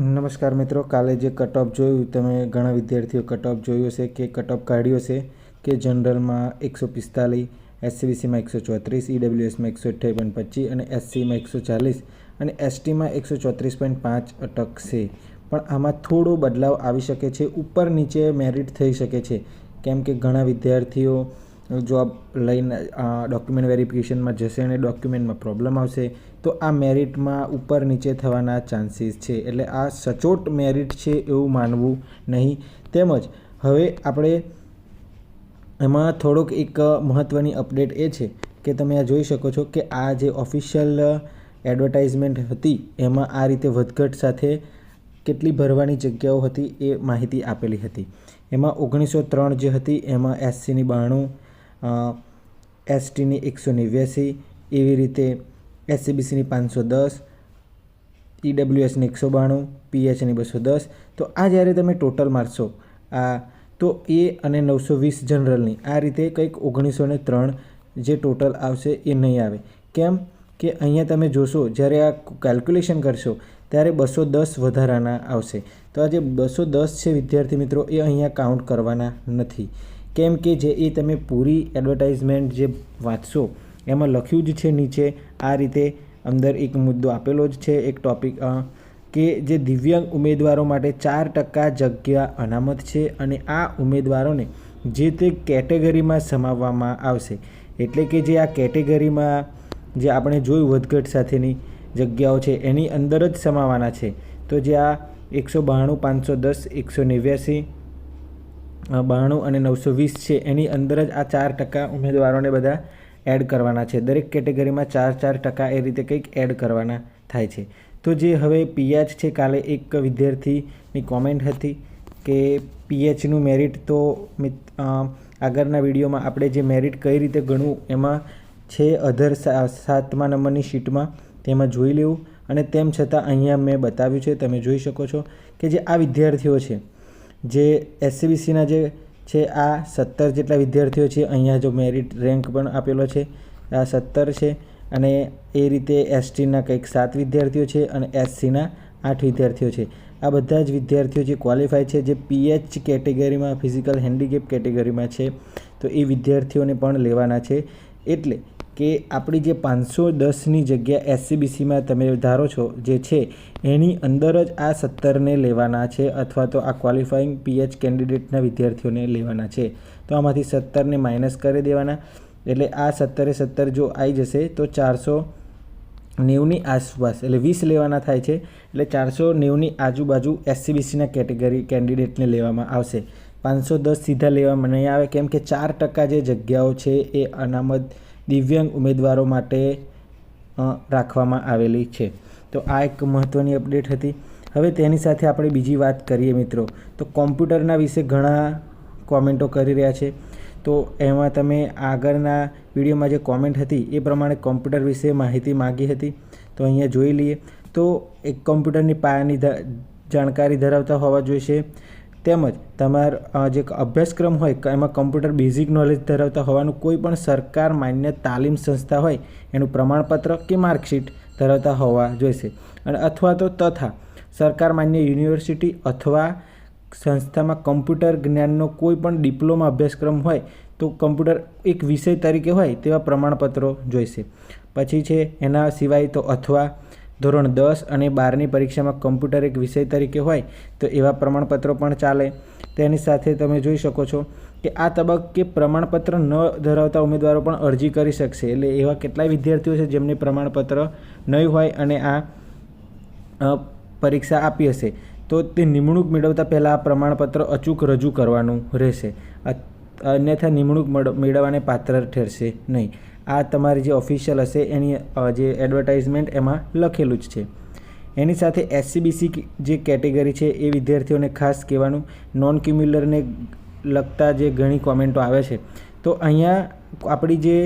નમસ્કાર મિત્રો, કાલે જે કટ ઓફ જોયું, તમે ઘણા વિદ્યાર્થીઓ કટ ઓફ જોયું હશે કે કટ ઓફ કાઢ્યો છે કે જનરલમાં એકસો પિસ્તાલીસ, એસસીબીસીમાં એકસો ચોત્રીસ, ઈડબ્લ્યુએસમાં એકસો અઠ્યાવીસ પોઈન્ટ પચીસ અને એસસીમાં એકસો ચાલીસ અને એસટીમાં એકસો ચોત્રીસ પોઈન્ટ પાંચ અટકશે પણ આમાં થોડો બદલાવ આવી શકે છે, ઉપર નીચે મેરિટ થઈ શકે છે. કેમ કે ઘણા વિદ્યાર્થીઓ જોબ લઈને ડોક્યુમેન્ટ વેરિફિકેશનમાં જશે અને ડોક્યુમેન્ટમાં પ્રોબ્લેમ આવશે, તો આ મેરિટમાં ઉપર નીચે થવાના ચાન્સીસ છે. એટલે આ સચોટ મેરિટ છે એવું માનવું નહીં. તેમજ હવે આપણે એમાં થોડોક એક મહત્ત્વની અપડેટ એ છે કે તમે આ જોઈ શકો છો કે આ જે ઓફિશિયલ એડવર્ટાઇઝમેન્ટ હતી, એમાં આ રીતે વધઘટ સાથે કેટલી ભરવાની જગ્યાઓ હતી એ માહિતી આપેલી હતી. એમાં ઓગણીસો ત્રણ જે હતી, એમાં એસસીની બાણું એસટીની એકસો નેવ્યાસી, એવી રીતે એસસીબીસીની પાંચસો દસ, ઈડબ્લ્યુએસની એકસો બાણું, પીએચની બસો દસ. તો આ જ્યારે તમે ટોટલ મારશો, આ, તો એ અને નવસો વીસ જનરલની આ રીતે કંઈક ઓગણીસો ને ત્રણ જે ટોટલ આવશે એ નહીં આવે. કેમ કે અહીંયા તમે જોશો, જ્યારે આ કેલ્ક્યુલેશન કરશો ત્યારે બસો દસ વધારાના આવશે. તો આ જે બસો દસ છે વિદ્યાર્થી મિત્રો, એ અહીંયા કાઉન્ટ કરવાના નથી. કેમ કે જે એ તમે પૂરી એડવર્ટાઇઝમેન્ટ જે વાંચશો, એમાં લખ્યું જ છે નીચે, આ રીતે અંદર એક મુદ્દો આપેલો જ છે, એક ટોપિક કે જે દિવ્યાંગ ઉમેદવારો માટે ચાર ટકા જગ્યા અનામત છે અને આ ઉમેદવારોને જે તે કેટેગરીમાં સમાવવામાં આવશે. એટલે કે જે આ કેટેગરીમાં જે આપણે જોયું વધઘટ સાથેની જગ્યાઓ છે, એની અંદર જ સમાવાના છે. તો જે આ એકસો બાણું, પાંચસો દસ, એકસો નેવ્યાસી બાણું અને નવસો વીસ છે, એની અંદર જ આ ચાર ટકા ઉમેદવારોને બધા એડ કરવાના છે. દરેક કેટેગરીમાં ચાર ચાર ટકા એ રીતે કંઈક એડ કરવાના થાય છે. તો જે હવે પીએચ છે, કાલે એક વિદ્યાર્થીની કોમેન્ટ હતી કે પીએચનું મેરિટ તો મિત આગળના વિડીયોમાં આપણે જે મેરિટ કઈ રીતે ગણવું એમાં છે, અધર સાતમા નંબરની શીટમાં તેમાં જોઈ લેવું. અને તેમ છતાં અહીંયા મેં બતાવ્યું છે, તમે જોઈ શકો છો કે જે આ વિદ્યાર્થીઓ છે, જે એસસીબીસીના જે છે, આ સત્તર જેટલા વિદ્યાર્થીઓ છે, અહીંયા જો મેરિટ રેન્ક પણ આપેલો છે, આ સત્તર છે. અને એ રીતે એસટીના કંઈક સાત વિદ્યાર્થીઓ છે અને એસસીના આઠ વિદ્યાર્થીઓ છે. આ બધા જ વિદ્યાર્થીઓ જે ક્વોલિફાય છે, જે પીએચ કેટેગરીમાં ફિઝિકલ હેન્ડીકેપ કેટેગરીમાં છે, તો એ વિદ્યાર્થીઓને પણ લેવાના છે. એટલે કે આપણી જે પાંચસો દસની જગ્યા એસસીબીસીમાં તમે ધારો છો, જે છે, એની અંદર જ આ સત્તરને લેવાના છે અથવા તો આ ક્વોલિફાઈંગ પીએચ કેન્ડિડેટના વિદ્યાર્થીઓને લેવાના છે. તો આમાંથી સત્તરને માઇનસ કરી દેવાના. એટલે આ સત્તરે સત્તર જો આવી જશે, તો ચારસો નેવની આસપાસ, એટલે વીસ લેવાના થાય છે. એટલે ચારસો નેવની આજુબાજુ એસસીબીસીના કેટેગરી કેન્ડિડેટને લેવામાં આવશે. પાંચસો દસ સીધા લેવામાં નહીં આવે, કેમ કે ચાર ટકા જે જગ્યાઓ છે એ અનામત દિવ્યાંગ ઉમેદવારો માટે રાખવામાં આવેલી છે. તો આ એક મહત્ત્વની અપડેટ હતી. હવે તેની સાથે આપણે બીજી વાત કરીએ મિત્રો. તો કોમ્પ્યુટરના વિશે ઘણા કોમેન્ટો કરી રહ્યા છે. તો એમાં તમે આગળના વિડીયોમાં જે કોમેન્ટ હતી, એ પ્રમાણે કોમ્પ્યુટર વિશે માહિતી માગી હતી. તો અહીંયા જોઈ લઈએ. તો એક કોમ્પ્યુટરની પાયાની જાણકારી ધરાવતા હોવા જોઈશે. તેમજ તમારા જે અભ્યાસક્રમ હોય એમાં કમ્પ્યુટર બેઝિક નોલેજ ધરાવતા હોવાનું કોઈ પણ સરકાર માન્ય તાલીમ સંસ્થા હોય, એનું પ્રમાણપત્ર કે માર્કશીટ ધરાવતા હોવા જોઈશે. અને અથવા તો તથા સરકાર માન્ય યુનિવર્સિટી અથવા સંસ્થામાં કમ્પ્યુટર જ્ઞાનનો કોઈ પણ ડિપ્લોમા અભ્યાસક્રમ હોય, તો કમ્પ્યુટર એક વિષય તરીકે હોય તેવા પ્રમાણપત્રો જોઈશે. પછી છે એના સિવાય તો અથવા ધોરણ દસ અને બારની પરીક્ષામાં કમ્પ્યુટર એક વિષય તરીકે હોય તો એવા પ્રમાણપત્રો પણ ચાલે. તેની સાથે તમે જોઈ શકો છો કે આ તબક્કે પ્રમાણપત્ર ન ધરાવતા ઉમેદવારો પણ અરજી કરી શકશે. એટલે એવા કેટલાય વિદ્યાર્થીઓ છે જેમને પ્રમાણપત્ર નહીં હોય અને આ પરીક્ષા આપી હશે. તો તે નિમણૂક મેળવતા પહેલાં આ પ્રમાણપત્ર અચૂક રજૂ કરવાનું રહેશે. અન્યથા નિમણૂક મેળવવાને પાત્ર ઠેરશે નહીં. આ તમારી જે ઓફિશિયલ હશે, એની જે એડવર્ટાઇઝમેન્ટ એમાં લખેલું જ છે. એની સાથે એસસીબીસી જે કેટેગરી છે, એ વિદ્યાર્થીઓને ખાસ કહેવાનું નોન ક્યુમ્યુલરને લગતા જે ઘણી કોમેન્ટો આવે છે. તો અહીંયા આપણી જે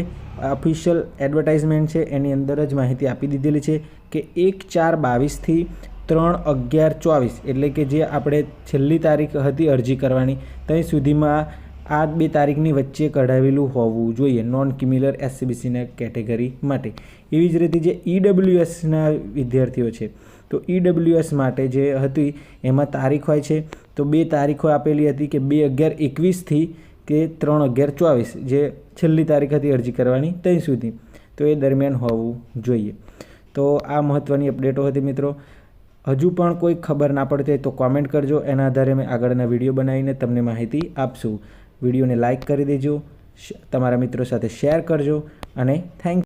ઓફિશિયલ એડવર્ટાઇઝમેન્ટ છે, એની અંદર જ માહિતી આપી દીધેલી છે કે એક ચાર બાવીસથી ત્રણ અગિયાર ચોવીસ, એટલે કે જે આપણે છેલ્લી તારીખ હતી અરજી કરવાની ત્યાં સુધીમાં આ બે તારીખની વચ્ચે કઢાવેલું હોવું જોઈએ નોન ક્યુમ્યુલર એસસીબીસીના કેટેગરી માટે. એવી જ રીતે જે ઈડબ્લ્યુએસના વિદ્યાર્થીઓ છે, તો ઈડબ્લ્યુએસ માટે જે હતી, એમાં તારીખ હોય છે, તો બે તારીખો આપેલી હતી કે બે અગિયાર એકવીસથી કે ત્રણ અગિયાર ચોવીસ, જે છેલ્લી તારીખ હતી અરજી કરવાની ત્યાં સુધી. તો એ દરમિયાન હોવું જોઈએ. તો આ મહત્ત્વની અપડેટો હતી મિત્રો. હજુ પણ કોઈ ખબર ના પડતી હોય તો કોમેન્ટ કરજો. એના આધારે મેં આગળના વીડિયો બનાવીને તમને માહિતી આપશું. વિડીયોને લાઇક કરી દેજો તમારા મિત્રો સાથે શેર કરજો અને થેન્ક